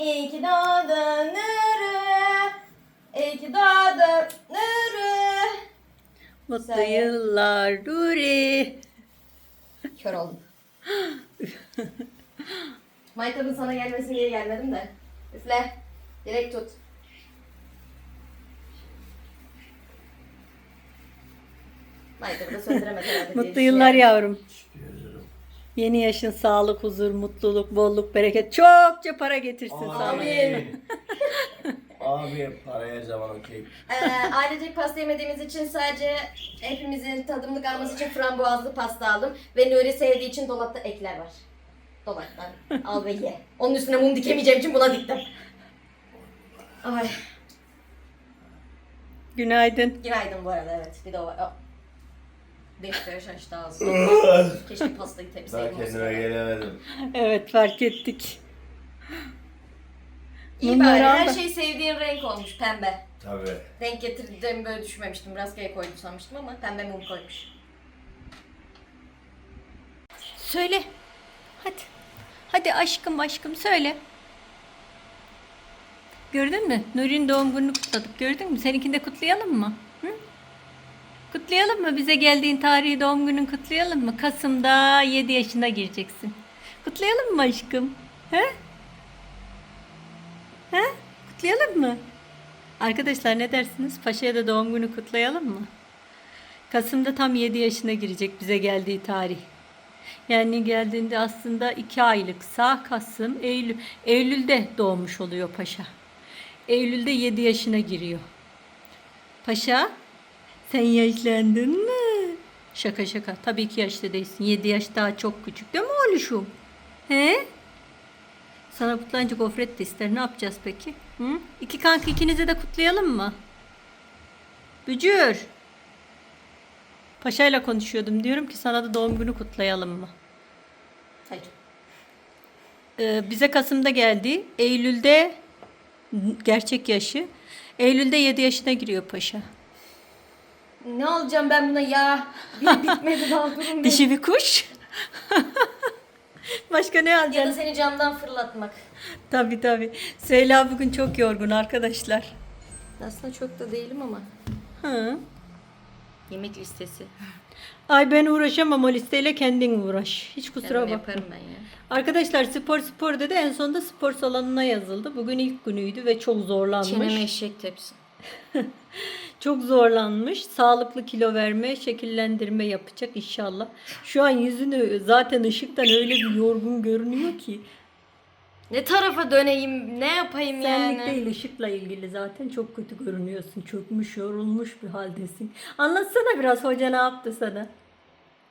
İyi ki doğdun Nuru. İyi ki doğdun Nuru. Mutlu Söyle. yıllar Duri. Kör oldum. Maytabın sana gelmesine geri gelmedim de. Üfle. Direkt tut. Maytabı da söndüremez herhalde. diye Mutlu yıllar düşünüyorum. yavrum. Yeni yaşın sağlık, huzur, mutluluk, bolluk, bereket. Çokça para getirsin sana. Amin. Abi paraya zaman okey. Ee, ailecek pasta yemediğimiz için sadece hepimizin tadımlık alması için frambuazlı pasta aldım. Ve Nuri sevdiği için dolapta ekler var. Dolaptan al ve ye. Onun üstüne mum dikemeyeceğim için buna diktim. Ay. Günaydın. Günaydın bu arada evet. Bir de o var. Oh. Defter şaştı ağzım. Keşke pastayı Daha temizleyeyim. kendime gelemedim. Evet fark ettik. İyi bari her şey sevdiğin renk olmuş pembe. Tabii. Denk getirdiğimi böyle düşünmemiştim. Rastgele koydum sanmıştım ama pembe mum koymuş. Söyle. Hadi. Hadi aşkım aşkım söyle. Gördün mü? Nuri'nin doğum gününü kutladık. Gördün mü? Seninkini de kutlayalım mı? Kutlayalım mı? Bize geldiğin tarihi doğum günün kutlayalım mı? Kasım'da 7 yaşına gireceksin. Kutlayalım mı aşkım? He? He? Kutlayalım mı? Arkadaşlar ne dersiniz? Paşa'ya da doğum günü kutlayalım mı? Kasım'da tam 7 yaşına girecek bize geldiği tarih. Yani geldiğinde aslında 2 aylıksa Kasım, Eylül, Eylül'de doğmuş oluyor Paşa. Eylül'de 7 yaşına giriyor. Paşa, sen yaşlandın mı? Şaka şaka. Tabii ki yaşlı değilsin. 7 yaş daha çok küçük değil mi oğluşum? He? Sana kutlanınca gofret de ister. Ne yapacağız peki? Hı? İki kanka ikinize de kutlayalım mı? Bücür. Paşa'yla konuşuyordum. Diyorum ki sana da doğum günü kutlayalım mı? Hayır. Ee, bize Kasım'da geldi. Eylül'de gerçek yaşı. Eylül'de 7 yaşına giriyor paşa. Ne alacağım ben buna ya? Bir bitmedi daha durum. Dişi bir kuş. Başka ne Ya da alacaksın? seni camdan fırlatmak. Tabii tabii. Süheyla bugün çok yorgun arkadaşlar. Aslında çok da değilim ama. Hı. Yemek listesi. Ay ben uğraşamam o listeyle kendin uğraş. Hiç kusura Kendim bakma. yaparım ben ya. Arkadaşlar spor spor dedi en sonunda spor salonuna yazıldı. Bugün ilk günüydü ve çok zorlanmış. Çeneme eşek tepsi. Çok zorlanmış. Sağlıklı kilo verme, şekillendirme yapacak inşallah. Şu an yüzünü zaten ışıktan öyle bir yorgun görünüyor ki. Ne tarafa döneyim, ne yapayım Senlik yani? değil ışıkla ilgili zaten çok kötü görünüyorsun. Çökmüş, yorulmuş bir haldesin. Anlatsana biraz hoca ne yaptı sana?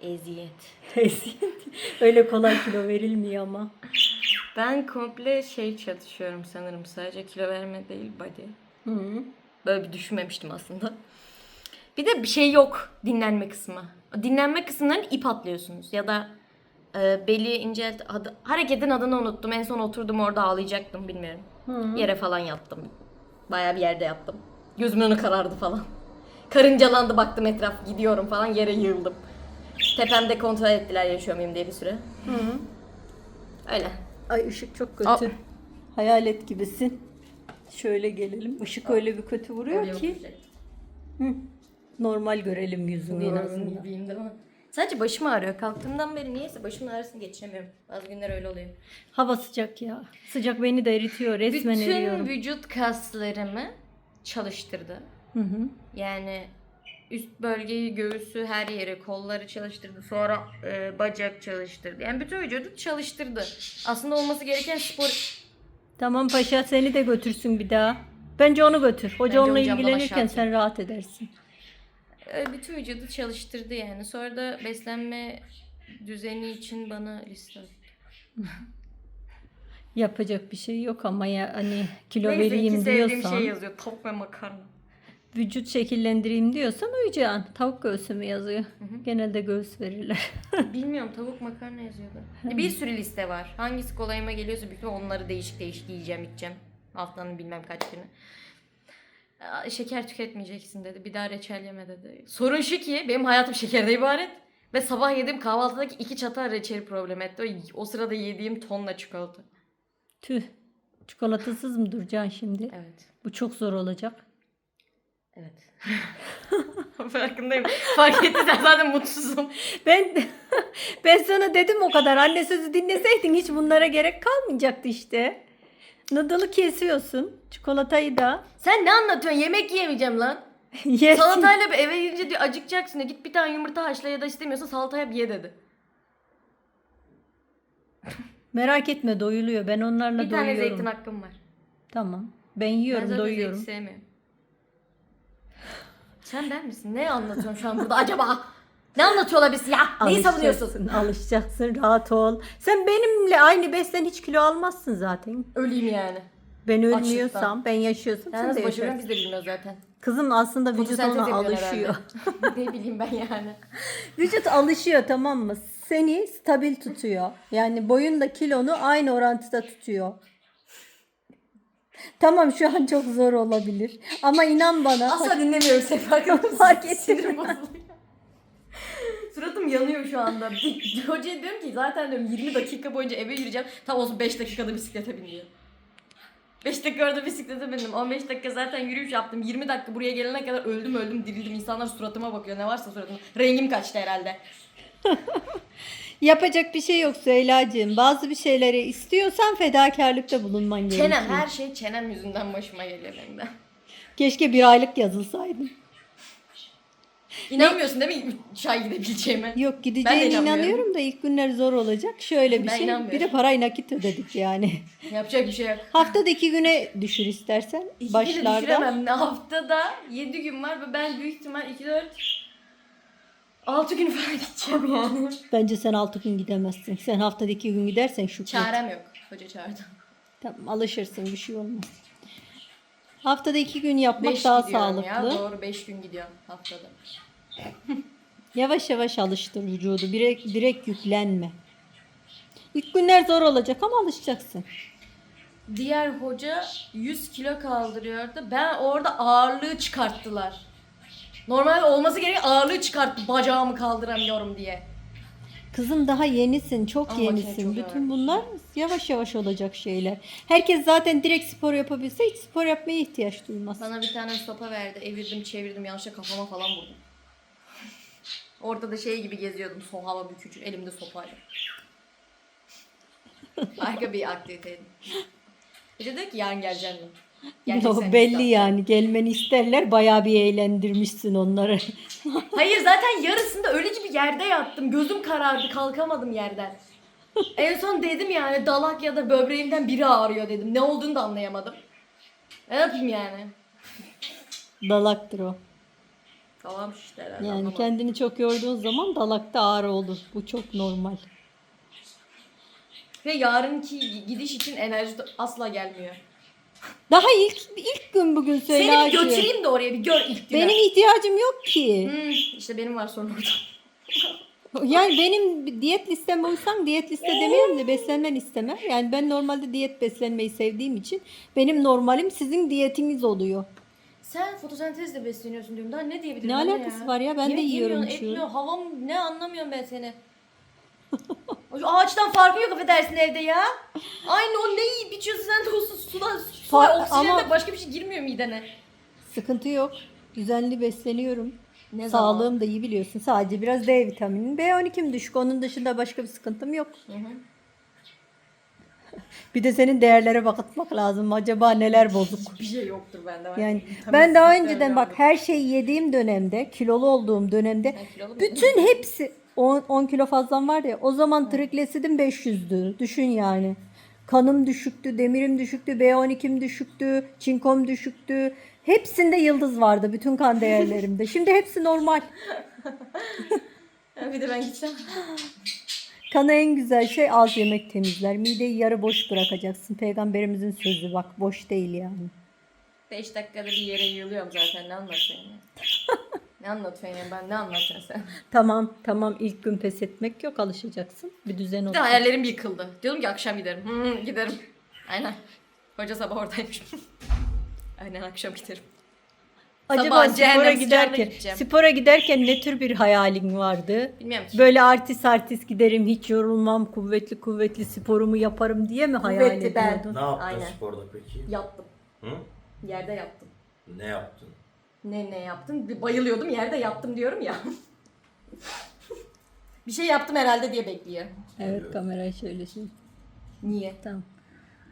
Eziyet. öyle kolay kilo verilmiyor ama. Ben komple şey çalışıyorum sanırım. Sadece kilo verme değil body. Hı. Böyle bir düşünmemiştim aslında. Bir de bir şey yok dinlenme kısmı. Dinlenme kısmından ip atlıyorsunuz ya da e, beli incelt adı, hareketin adını unuttum. En son oturdum orada ağlayacaktım bilmiyorum. Yere falan yattım. Bayağı bir yerde yattım. Gözümün önü karardı falan. Karıncalandı baktım etraf gidiyorum falan yere yığıldım. Tepemde kontrol ettiler yaşıyor muyum diye bir süre. Öyle. Ay ışık çok kötü. Aa. Hayalet gibisin. Şöyle gelelim. Işık öyle bir kötü vuruyor Oraya ki. Hı. Normal görelim yüzünü en azından. gibiyim değil mi? Sadece başım ağrıyor. Kalktığımdan beri niyeyse başımın ağrısını geçiremiyorum. Bazı günler öyle oluyor. Hava sıcak ya. Sıcak beni de eritiyor. Resmen Bütün eriyorum. vücut kaslarımı çalıştırdı. Hı hı. Yani üst bölgeyi, göğsü, her yeri, kolları çalıştırdı. Sonra e, bacak çalıştırdı. Yani bütün vücudu çalıştırdı. Aslında olması gereken spor. Tamam paşa seni de götürsün bir daha. Bence onu götür. Hoca Bence onunla ilgilenirken aşağı sen rahat edersin. e, bütün vücudu çalıştırdı yani. Sonra da beslenme düzeni için bana liste attı. Yapacak bir şey yok ama ya hani kilo Neyse iki vereyim sevdiğim diyorsan, şey yazıyor. Tavuk ve makarna. Vücut şekillendireyim diyorsan uyuyacaksın. Tavuk göğsü mü yazıyor? Genelde göğüs verirler. Bilmiyorum tavuk makarna yazıyordu. Bir sürü liste var. Hangisi kolayıma geliyorsa ihtimalle onları değişik değişik yiyeceğim içeceğim. Haftanın bilmem kaç günü. Aa, Şeker tüketmeyeceksin dedi. Bir daha reçel yeme dedi. Sorun şu ki benim hayatım şekerden ibaret. Ve sabah yediğim kahvaltıdaki iki çatal reçeli problem etti. O, o sırada yediğim tonla çikolata. Tüh. Çikolatasız mı duracaksın şimdi? Evet. Bu çok zor olacak. Evet. Farkındayım. Fark ettiysen zaten mutsuzum. Ben ben sana dedim o kadar. Anne sözü dinleseydin hiç bunlara gerek kalmayacaktı işte. Noodle'ı kesiyorsun. Çikolatayı da Sen ne anlatıyorsun? Yemek yiyemeyeceğim lan. yersin. Salatayla bir eve gidince diyor acıkacaksın diyor. Git bir tane yumurta haşla ya da istemiyorsan salata yap ye dedi. Merak etme doyuluyor. Ben onlarla Bir tane doyuyorum. zeytin hakkım var. Tamam. Ben Ben yiyorum, zaten doyuyorum. zeytin sevmiyorum. Sen ben misin? Ne anlatıyorsun şu an burada acaba? Ne anlatıyor olabilirsin ya? Neyi savunuyorsun? Alışacaksın. Rahat ol. Sen benimle aynı beslen hiç kilo almazsın zaten. Öleyim yani. Ben ölmüyorsam, ben yaşıyorsam sen de başarıyorum yaşarsın. biz de bilmiyoruz zaten. Kızım aslında vücut Fotosentez ona alışıyor. herhalde. ne bileyim ben yani. Vücut alışıyor tamam mı? Seni stabil tutuyor. Yani boyunla kilonu aynı orantıda tutuyor. Tamam şu an çok zor olabilir. Ama inan bana. Asla dinlemiyorum seni farkında? Fark ettim. Sinirim bozuluyor. Suratım yanıyor şu anda. Hocaya diyorum ki zaten diyorum 20 dakika boyunca eve yürüyeceğim. Tam olsun 5 dakikada bisiklete bin diyor. 5 dakika orada bisiklete bindim. 15 dakika zaten yürüyüş yaptım. 20 dakika buraya gelene kadar öldüm öldüm dirildim. İnsanlar suratıma bakıyor. Ne varsa suratıma. Rengim kaçtı herhalde. Yapacak bir şey yok Süheyla'cığım. Bazı bir şeyleri istiyorsan fedakarlıkta bulunman gerekiyor. Çenem her şey çenem yüzünden başıma geliyor benim de. Keşke bir aylık yazılsaydın. İnanmıyorsun değil mi 3 ay gidebileceğime? Yok gideceğine inanmıyorum. inanıyorum da ilk günler zor olacak. Şöyle bir Ben şey. Bir inanmıyorum. de parayı nakit ödedik yani. Yapacak bir şey yok. Haftada iki güne düşür istersen. İki başlarda. düşüremem. Ne haftada 7 gün var ve ben büyük ihtimal 2 4 6 gün falan gideceğim yani. Bence sen altı gün gidemezsin. Sen haftada iki gün gidersen şükret. Çarem yok. Hoca çağırdı. Tamam alışırsın bir şey olmaz. Haftada iki gün yapmak 5 daha gidiyorum sağlıklı. ya. Doğru 5 gün gidiyorum haftada. Yavaş yavaş alıştır vücudu. Direkt, direkt yüklenme. İlk günler zor olacak ama alışacaksın. Diğer hoca 100 kilo kaldırıyordu. Ben orada ağırlığı çıkarttılar. Normalde olması gereken ağırlığı çıkarttı bacağımı kaldıramıyorum diye. Kızım daha yenisin, çok Ama yenisin. çok Bütün ağır. bunlar yavaş yavaş olacak şeyler. Herkes zaten direkt spor yapabilse hiç spor yapmaya ihtiyaç duymaz. Bana bir tane sopa verdi. Evirdim çevirdim yanlışlıkla kafama falan vurdum. Orada da şey gibi geziyordum. So hava bükücü. Elimde sopayla. Harika bir aktiviteydi. Hoca dedi ki yarın geleceğim mi? Yo, belli yani gelmeni isterler bayağı bir eğlendirmişsin onları. Hayır zaten yarısında öyle gibi yerde yattım. Gözüm karardı kalkamadım yerden. En son dedim yani dalak ya da böbreğimden biri ağrıyor dedim. Ne olduğunu da anlayamadım. Ne yapayım yani? Dalaktır o. Tamam işte herhalde. Yani anlamadım. kendini çok yorduğun zaman dalakta ağrı olur. Bu çok normal. Ve yarınki gidiş için enerji asla gelmiyor. Daha ilk ilk gün bugün söyle Seni bir götüreyim de oraya bir gör ilk güne. Benim ihtiyacım yok ki. Hmm, işte benim var sorun orada. Yani benim diyet listeme uysan diyet liste demiyorum da beslenmen istemem. Yani ben normalde diyet beslenmeyi sevdiğim için benim normalim sizin diyetiniz oluyor. Sen fotosentezle besleniyorsun diyorum. Daha ne diyebilirim? Ne ben alakası var ya? Ben de Yemek yiyorum, yemiyorsun, içiyorum. etmiyor. Havam ne anlamıyorum ben seni. Ağaçtan farkı yok affedersin evde ya. Aynı o ne yiyip içiyorsun sen de olsun sudan su Fa- oksijen ama- de başka bir şey girmiyor midene. Sıkıntı yok. Düzenli besleniyorum. Ne zaman? Sağlığım da iyi biliyorsun. Sadece biraz D vitamini. B12'm düşük. Onun dışında başka bir sıkıntım yok. Hı hı. Bir de senin değerlere bakıtmak lazım. Acaba neler bozuk? Bir şey yoktur bende. Yani ben daha önceden bak her şeyi yediğim dönemde, kilolu olduğum dönemde kilolu bütün hepsi 10, 10 kilo fazlam vardı ya. O zaman triglisidim 500'dü. Düşün yani. Kanım düşüktü, demirim düşüktü, B12'm düşüktü, çinkom düşüktü. Hepsinde yıldız vardı bütün kan değerlerimde. Şimdi hepsi normal. bir de ben gideceğim. Kana en güzel şey az yemek temizler. Mideyi yarı boş bırakacaksın. Peygamberimizin sözü bak boş değil yani. 5 dakikada bir yere yığılıyorum zaten ne anlatıyorsun? ne anlatıyorsun ya ben ne anlatıyorsun sen? Tamam tamam ilk gün pes etmek yok alışacaksın. Bir düzen Bir de olsun. hayallerim yıkıldı. Diyordum ki akşam giderim. Hı, hı, giderim. Aynen. Hoca sabah oradaymış. Aynen akşam giderim. Acaba Sabah spora sıcağına giderken gideceğim. spora giderken ne tür bir hayalin vardı? Bilmiyorum ki. Böyle artist artist giderim hiç yorulmam kuvvetli kuvvetli sporumu yaparım diye mi hayal Kuvvetli ben. ediyordun? Ne yaptın Aynen. sporda peki? Yattım. Hı? Yerde yattım. Ne yaptın? Ne ne yaptım? Bir bayılıyordum yerde yattım diyorum ya. bir şey yaptım herhalde diye bekliyor. Evet kamerayı şöyle şey. Niye? Tamam.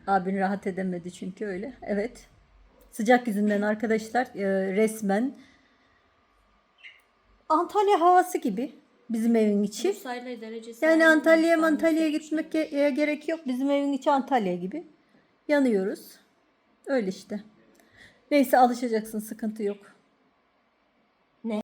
Abin rahat edemedi çünkü öyle. Evet. Sıcak yüzünden arkadaşlar e, resmen Antalya havası gibi bizim evin içi. Derecesi. Yani Antalya'ya Antalya'ya gitmek ge- gerek yok. Bizim evin içi Antalya gibi. Yanıyoruz. Öyle işte. Neyse alışacaksın sıkıntı yok.